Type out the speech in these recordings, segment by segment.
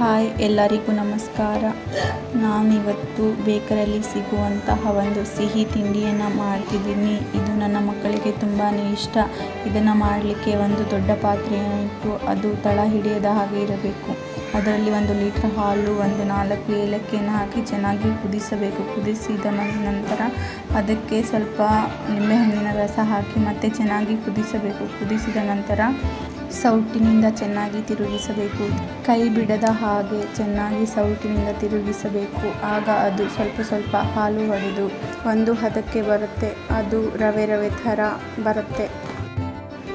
Hi, ಎಲ್ಲರಿಗೂ ನಮಸ್ಕಾರ. ನಾನಿವತ್ತು ಬೇಕರಲ್ಲಿ ಸಿಗುವಂತಹ ಒಂದು ಸಿಹಿ ತಿಂಡಿಯನ್ನು ಮಾಡ್ತಿದ್ದೀನಿ. ಇದು ನನ್ನ ಮಕ್ಕಳಿಗೆ ತುಂಬಾ ಇಷ್ಟ. ಇದನ್ನು ಮಾಡಲಿಕ್ಕೆ ಒಂದು ದೊಡ್ಡ ಪಾತ್ರೆಯನ್ನು ಇಟ್ಟು ಅದು ತಳ ಹಿಡಿಯದ ಹಾಗೆ ಇರಬೇಕು. ಅದರಲ್ಲಿ ಒಂದು ಲೀಟರ್ ಹಾಲು, ಒಂದು ನಾಲ್ಕು ಏಲಕ್ಕಿಯನ್ನು ಹಾಕಿ ಚೆನ್ನಾಗಿ ಕುದಿಸಬೇಕು. ಕುದಿಸಿದ ನಂತರ ಅದಕ್ಕೆ ಸ್ವಲ್ಪ ನಿಂಬೆಹಣ್ಣಿನ ರಸ ಹಾಕಿ ಮತ್ತೆ ಚೆನ್ನಾಗಿ ಕುದಿಸಬೇಕು. ಕುದಿಸಿದ ನಂತರ ಸೌಟಿನಿಂದ ಚೆನ್ನಾಗಿ ತಿರುಗಿಸಬೇಕು. ಕೈ ಬಿಡದ ಹಾಗೆ ಚೆನ್ನಾಗಿ ಸೌಟಿನಿಂದ ತಿರುಗಿಸಬೇಕು. ಆಗ ಅದು ಸ್ವಲ್ಪ ಸ್ವಲ್ಪ ಹಾಲು ಒಡೆದು ಒಂದು ಹದಕ್ಕೆ ಬರುತ್ತೆ. ಅದು ರವೆ ರವೆ ಥರ ಬರುತ್ತೆ.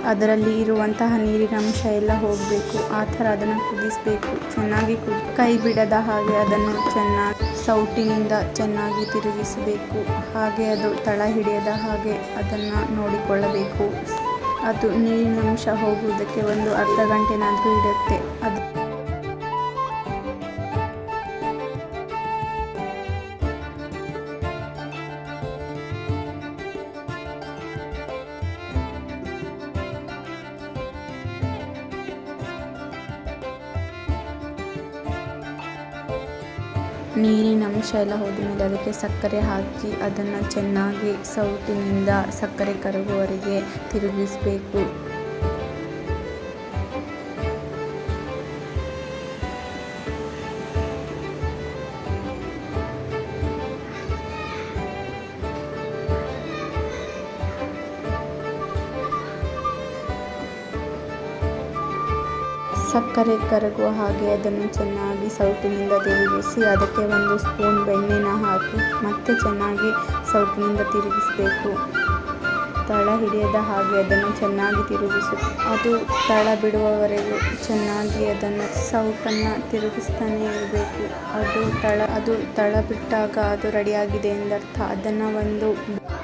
ಅದರಲ್ಲಿ ಇರುವಂತಹ ನೀರಿನ ಅಂಶ ಎಲ್ಲ ಹೋಗಬೇಕು. ಆ ಥರ ಅದನ್ನು ಕುದಿಸಬೇಕು. ಚೆನ್ನಾಗಿ ಕುದಿ ಕೈ ಬಿಡದ ಹಾಗೆ ಅದನ್ನು ಚೆನ್ನಾಗಿ ಸೌಟಿನಿಂದ ಚೆನ್ನಾಗಿ ತಿರುಗಿಸಬೇಕು. ಹಾಗೆ ಅದು ತಳ ಹಿಡಿಯದ ಹಾಗೆ ಅದನ್ನು ನೋಡಿಕೊಳ್ಳಬೇಕು. ಅದು ನೀರಿನಂಶ ಹೋಗುವುದಕ್ಕೆ ಒಂದು ಅರ್ಧ ಗಂಟೆನಾದರೂ ಇಡುತ್ತೆ ಅದು ನೀರಿನ ಅಂಶ ಎಲ್ಲ ಹೋದ್ಮೇಲೆ ಅದಕ್ಕೆ ಸಕ್ಕರೆ ಹಾಕಿ ಅದನ್ನು ಚೆನ್ನಾಗಿ ಸೌಟಿನಿಂದ ಸಕ್ಕರೆ ಕರಗುವವರೆಗೆ ತಿರುಗಿಸಬೇಕು. ಸಕ್ಕರೆ ಕರಗುವ ಹಾಗೆ ಅದನ್ನು ಚೆನ್ನಾಗಿ ಸೌಟಿನಿಂದ ತಿರುಗಿಸಿ, ಅದಕ್ಕೆ ಒಂದು ಸ್ಪೂನ್ ಬೆಣ್ಣೆನ ಹಾಕಿ ಮತ್ತೆ ಚೆನ್ನಾಗಿ ಸೌಟಿನಿಂದ ತಿರುಗಿಸಬೇಕು. ತಳ ಹಿಡಿಯದ ಹಾಗೆ ಅದನ್ನು ಚೆನ್ನಾಗಿ ತಿರುಗಿಸು. ಅದು ತಳ ಬಿಡುವವರೆಗೂ ಚೆನ್ನಾಗಿ ಅದನ್ನು ಸೌಟನ್ನು ತಿರುಗಿಸ್ತಾನೇ ಇರಬೇಕು. ಅದು ತಳ ಅದು ತಳ ಬಿಟ್ಟಾಗ ಅದು ರೆಡಿಯಾಗಿದೆ ಎಂದರ್ಥ. ಅದನ್ನು ಒಂದು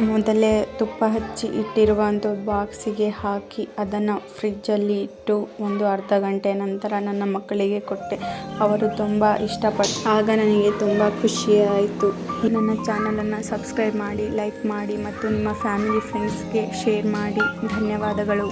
ಮೊದಲೇ ತುಪ್ಪ ಹಚ್ಚಿ ಇಟ್ಟಿರುವಂಥ ಬಾಕ್ಸಿಗೆ ಹಾಕಿ ಅದನ್ನು ಫ್ರಿಜ್ಜಲ್ಲಿ ಇಟ್ಟು ಒಂದು ಅರ್ಧ ಗಂಟೆ ನಂತರ ನನ್ನ ಮಕ್ಕಳಿಗೆ ಕೊಟ್ಟೆ. ಅವರು ತುಂಬ ಇಷ್ಟಪಟ್ಟು ಆಗ ನನಗೆ ತುಂಬ ಖುಷಿಯಾಯಿತು. ನನ್ನ ಚಾನಲನ್ನು ಸಬ್ಸ್ಕ್ರೈಬ್ ಮಾಡಿ, ಲೈಕ್ ಮಾಡಿ ಮತ್ತು ನಿಮ್ಮ ಫ್ಯಾಮಿಲಿ ಫ್ರೆಂಡ್ಸ್ಗೆ ಶೇರ್ ಮಾಡಿ. ಧನ್ಯವಾದಗಳು.